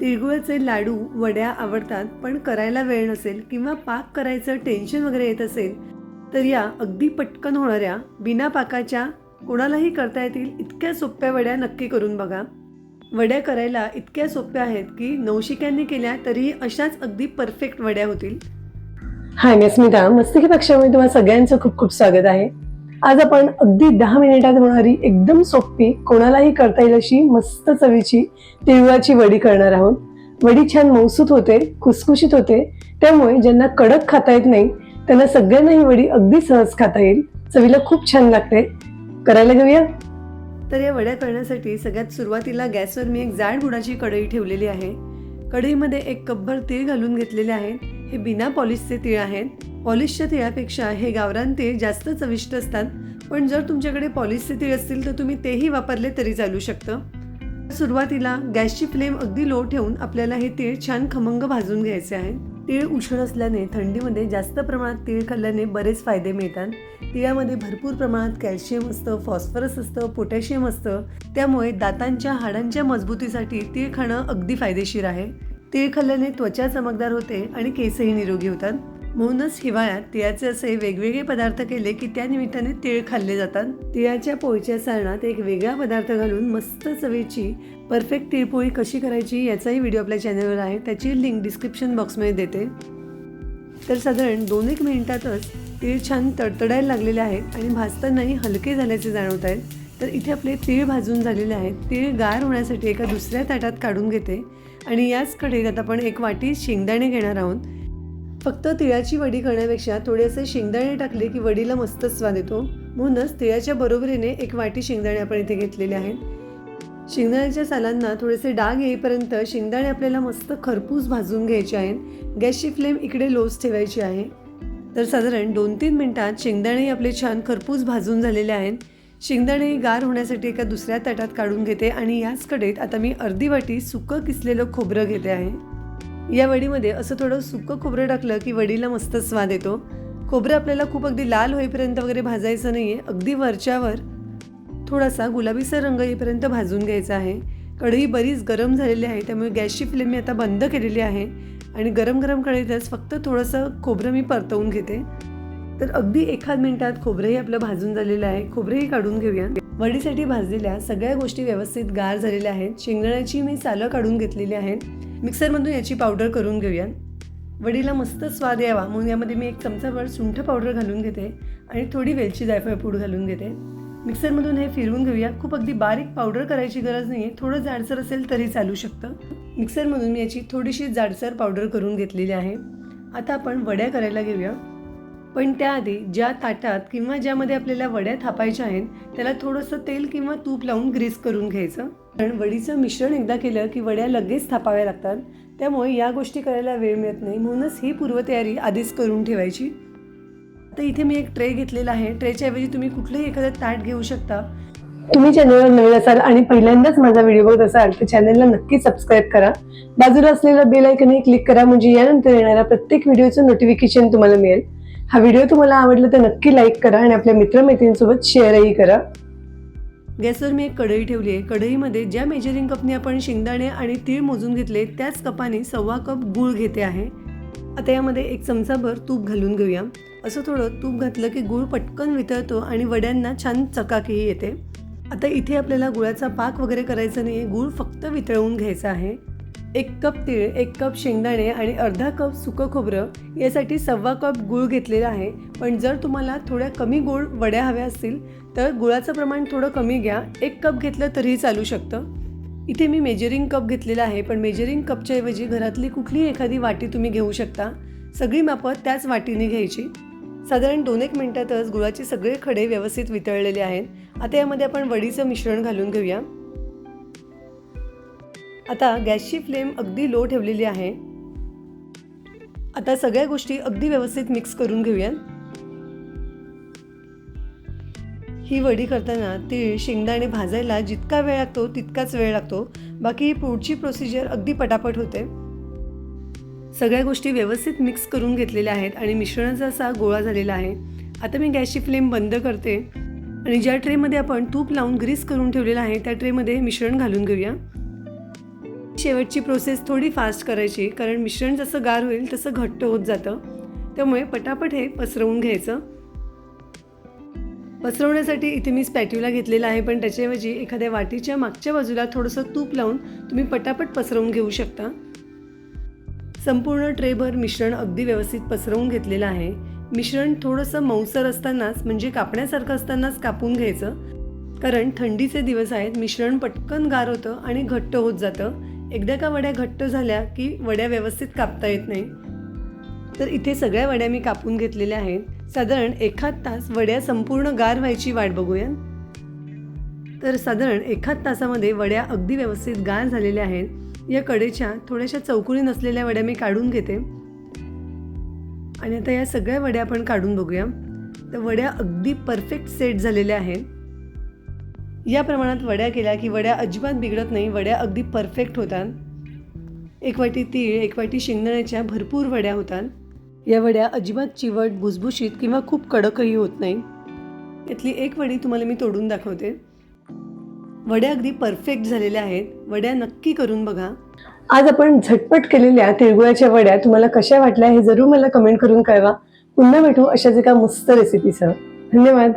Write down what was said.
तिळगुळाचे लाडू वड्या आवडतात पण करायला वेळ नसेल किंवा पाक करायचं टेन्शन वगैरे येत असेल तर या अगदी पटकन होणाऱ्या बिना पाकाच्या कोणालाही करता येतील इतक्या सोप्या वड्या नक्की करून बघा. वड्या करायला इतक्या सोप्या आहेत की नवशिक्यांनी केल्या तरीही अशाच अगदी परफेक्ट वड्या होतील. हाय मी स्मिता मस्तकी पक्षामध्ये तुम्हाला सगळ्यांचं खूप खूप स्वागत आहे. आज आपण अगदी दहा मिनिटात होणारी एकदम सोपी कोणालाही करता येईल अशी मस्त चवीची तिळगुळाची वडी करणार आहोत. वडी छान मौसूत होते खुसखुशीत होते. त्यामुळे ज्यांना कडक खाता येत नाही त्यांना सगळ्यांना ही वडी अगदी सहज खाता येईल. चवीला खूप छान लागते. करायला घेऊया? तर या वड्या करण्यासाठी सगळ्यात सुरुवातीला गॅसवर मी एक जाड बुडाची कढई ठेवलेली आहे. कढईमध्ये एक कपभर तीळ घालून घेतलेले आहेत हे बिना पॉलिशचे तीळ आहेत. पॉलिशच्या तिळापेक्षा हे गावरान तीळ जास्त चविष्ट असतात. पण जर तुमच्याकडे पॉलिशचे तीळ असतील तर तुम्ही तेही वापरले तरी चालू शकतं. सुरुवातीला गॅसची फ्लेम अगदी लो ठेवून आपल्याला हे तीळ छान खमंग भाजून घ्यायचे आहे. तीळ उष्ण असल्याने थंडीमध्ये जास्त प्रमाणात तीळ खाल्ल्याने बरेच फायदे मिळतात. तिळामध्ये भरपूर प्रमाणात कॅल्शियम असतं फॉस्फरस असतं पोटॅशियम असतं. त्यामुळे दातांच्या हाडांच्या मजबूतीसाठी तीळ खाणं अगदी फायदेशीर आहे. तीळ खाल्ल्याने त्वचा चमकदार होते आणि केसही निरोगी होतात. म्हणूनच हिवाळ्यात तिळाचे असे वेगवेगळे पदार्थ केले की त्या निमित्ताने तीळ खाल्ले जातात. तिळाच्या पोळीच्या सारणात एक वेगळा पदार्थ घालून मस्त चवीची परफेक्ट तिळपोळी कशी करायची याचाही व्हिडिओ आपल्या चॅनलवर आहे. त्याची लिंक डिस्क्रिप्शन बॉक्समध्ये देते. तर साधारण दोन एक मिनिटातच तीळ छान तडतडायला लागलेले आहेत आणि भाजतानाही हलके झाल्याचे जाणवत आहेत. तर इथे आपले तीळ भाजून झालेले आहेत. तीळ गार होण्यासाठी एका दुसऱ्या ताटात काढून घेते. आणि याच कढईत आता आपण एक वाटी शेंगदाणे घेणार आहोत. फक्त तिळाची वडी करण्यापेक्षा थोडेसे शेंगदाणे टाकले की वडीला मस्त स्वाद येतो. म्हणूनच तिळाच्या बरोबरीने एक वाटी शेंगदाणे आपण इथे घेतलेले आहेत. शेंगदाण्याच्या सालांना थोडेसे डाग येईपर्यंत शेंगदाणे आपल्याला मस्त खरपूस भाजून घ्यायचे आहेत. गॅसची फ्लेम इकडे लोच ठेवायची आहे. तर साधारण दोन तीन मिनटात शेंगदाणेही आपले छान खरपूस भाजून झालेले आहेत. शेंगदाणे गार होण्यासाठी एका दुसऱ्या ताटात काढून घेते आणि याच कडेत आता मी अर्धी वाटी सुकं किसलेलं खोबरं घेते आहे. या वडीमध्ये असं थोडं सुकं खोबरं टाकलं की वडीला मस्त स्वाद येतो. खोबरं आपल्याला खूप अगदी लाल होईपर्यंत वगैरे भाजायचं नाही आहे अगदी वरच्यावर थोडासा गुलाबीसर रंग येईपर्यंत भाजून घ्यायचा आहे. कढई बरीच गरम झालेली आहे त्यामुळे गॅसची फ्लेम मी आता बंद केलेली आहे. आणि गरम गरम कढईतच फक्त थोडंसं खोबरं मी परतवून घेते. तर अगदी एखाद मिनिटात खोबरंही आपलं भाजून झालेलं आहे. खोबरंही काढून घेऊया. वडीसाठी भाजलेल्या सगळ्या गोष्टी व्यवस्थित गार झालेल्या आहेत. शेंगदाण्याची मी सालं काढून घेतलेली आहेत. मिक्सरमधून याची पावडर करून घेऊया. वडीला मस्त स्वाद यावा म्हणून यामध्ये मी एक चमचाभर सुंठ पावडर घालून घेते आणि थोडी वेलची जायफळ पूड घालून घेते. मिक्सरमधून हे फिरवून घेऊया. खूप अगदी बारीक पावडर करायची गरज नाही आहे थोडं जाडसर असेल तरी चालू शकतं. मिक्सरमधून मी याची थोडीशी जाडसर पावडर करून घेतलेली आहे. आता आपण वड्या करायला घेऊया. पण त्याआधी ज्या ताटात किंवा ज्यामध्ये आपल्याला वड्या थापायच्या आहेत त्याला थोडंसं तेल किंवा तूप लावून ग्रीस करून घ्यायचं. कारण वडीचं मिश्रण एकदा केलं की वड्या लगेच थापाव्या लागतात. त्यामुळे या गोष्टी करायला वेळ मिळत नाही. म्हणूनच ही पूर्वतयारी आधीच करून ठेवायची. आता इथे मी एक ट्रे घेतलेला आहे. ट्रेच्या ऐवजी तुम्ही कुठलंही एखादं ताट घेऊ शकता. तुम्ही चॅनलवर नवीन असाल आणि पहिल्यांदाच माझा व्हिडिओ बघत असाल तर चॅनलला नक्की सबस्क्राईब करा. बाजूला असलेलं बेल आयकनही क्लिक करा. म्हणजे यानंतर येणाऱ्या प्रत्येक व्हिडिओचं नोटिफिकेशन तुम्हाला मिळेल. हा व्हिडिओ तुम्हाला आवडला तर नक्की लाईक करा आणि आपल्या मित्रमैत्रिणींसोबत शेअरही करा. गॅसवर मी एक कढई ठेवली आहे. कढईमध्ये ज्या मेजरिंग कपने आपण शेंगदाणे आणि तीळ मोजून घेतले त्याच कपाने सव्वा कप गूळ घेते आहे. आता यामध्ये एक चमचाभर तूप घालून घेऊया. असं थोडं तूप घातलं की गूळ पटकन वितळतो आणि वड्यांना छान चकाकीही येते. आता इथे आपल्याला गुळाचा पाक वगैरे करायचा नाही आहे गूळ फक्त वितळवून घ्यायचा आहे. एक कप तीळ एक कप शेंगदाणे आणि अर्धा कप सुकं खोबरं यासाठी सव्वा कप गूळ घेतलेला आहे. पण जर तुम्हाला थोड्या कमी गूळ वड्या हव्या असतील तर गुळाचं प्रमाण थोडं कमी घ्या. एक कप घेतलं तरीही चालू शकतं. इथे मी मेजरिंग कप घेतलेला आहे पण मेजरिंग कपच्या ऐवजी घरातली कुठलीही एखादी वाटी तुम्ही घेऊ शकता. सगळी मापं त्याच वाटीने घ्यायची. साधारण दोन एक मिनटातच गुळाचे सगळे खडे व्यवस्थित वितळलेले आहेत. आता यामध्ये आपण वडीचं मिश्रण घालून घेऊया. आता गॅसची फ्लेम अगदी लो ठेवलेली आहे. आता सगळ्या गोष्टी अगदी व्यवस्थित मिक्स करून घेऊया ही वडी करताना तीळ शेंगदाणे भाजायला जितका वेळ लागतो तितकाच वेळ लागतो. बाकी ही पुढची प्रोसिजर अगदी पटापट होते. सगळ्या गोष्टी व्यवस्थित मिक्स करून घेतलेल्या आहेत आणि मिश्रणाचा असा गोळा झालेला आहे. आता मी गॅसची फ्लेम बंद करते. आणि ज्या ट्रेमध्ये आपण तूप लावून ग्रीस करून ठेवलेलं आहे त्या ट्रेमध्ये हे मिश्रण घालून घेऊया. शेवटची प्रोसेस थोडी फास्ट करायची कारण मिश्रण जसं गार होईल तसं घट्ट होत जातं. त्यामुळे पटापट हे पसरवून घ्यायचं. पसरवण्यासाठी इथे मी स्पॅट्यूला घेतलेला आहे पण त्याच्याऐवजी एखाद्या वाटीच्या मागच्या बाजूला थोडंसं तूप लावून तुम्ही पटापट पसरवून घेऊ शकता. संपूर्ण ट्रेभर मिश्रण अगदी व्यवस्थित पसरवून घेतलेलं आहे. मिश्रण थोडंसं मऊसर असतानाच म्हणजे कापण्यासारखं असतानाच कापून घ्यायचं. कारण थंडीचे दिवस आहेत मिश्रण पटकन गार होतं आणि घट्ट होत जातं. एकदा का वड्या घट्ट झाल्या की वड्या व्यवस्थित कापता येत नाही? तर इथे सगळ्या वड्या मी कापून घेतलेल्या आहेत. साधारण एखाद तास वड्या संपूर्ण गार व्हायची वाट बघूया तर साधारण एखाद तासामध्ये वड्या अगदी व्यवस्थित गार झालेल्या आहेत. या कडेच्या थोड्याशा चौकोनी नसलेल्या वड्या मी काढून घेते. आणि आता या सगळ्या वड्या आपण काढून बघूया. तर वड्या अगदी परफेक्ट सेट झालेल्या आहेत. या प्रमाणात वड्या केल्या की वड्या अजिबात बिघडत नाही वड्या अगदी परफेक्ट होतात. एक वाटी तीळ एक वाटी शेंगदाण्याच्या भरपूर वड्या होतात. या वड्या अजिबात चिवट भुसभुशीत किंवा खूप कडकही होत नाही. यातली एक वडी तुम्हाला मी तोडून दाखवते. वड्या अगदी परफेक्ट झालेल्या आहेत. वड्या नक्की करून बघा. आज आपण झटपट केलेल्या तिळगुळाच्या वड्या तुम्हाला कशा वाटल्या हे जरूर मला कमेंट करून कळवा. पुन्हा भेटू अशाच एका मस्त रेसिपीसह धन्यवाद.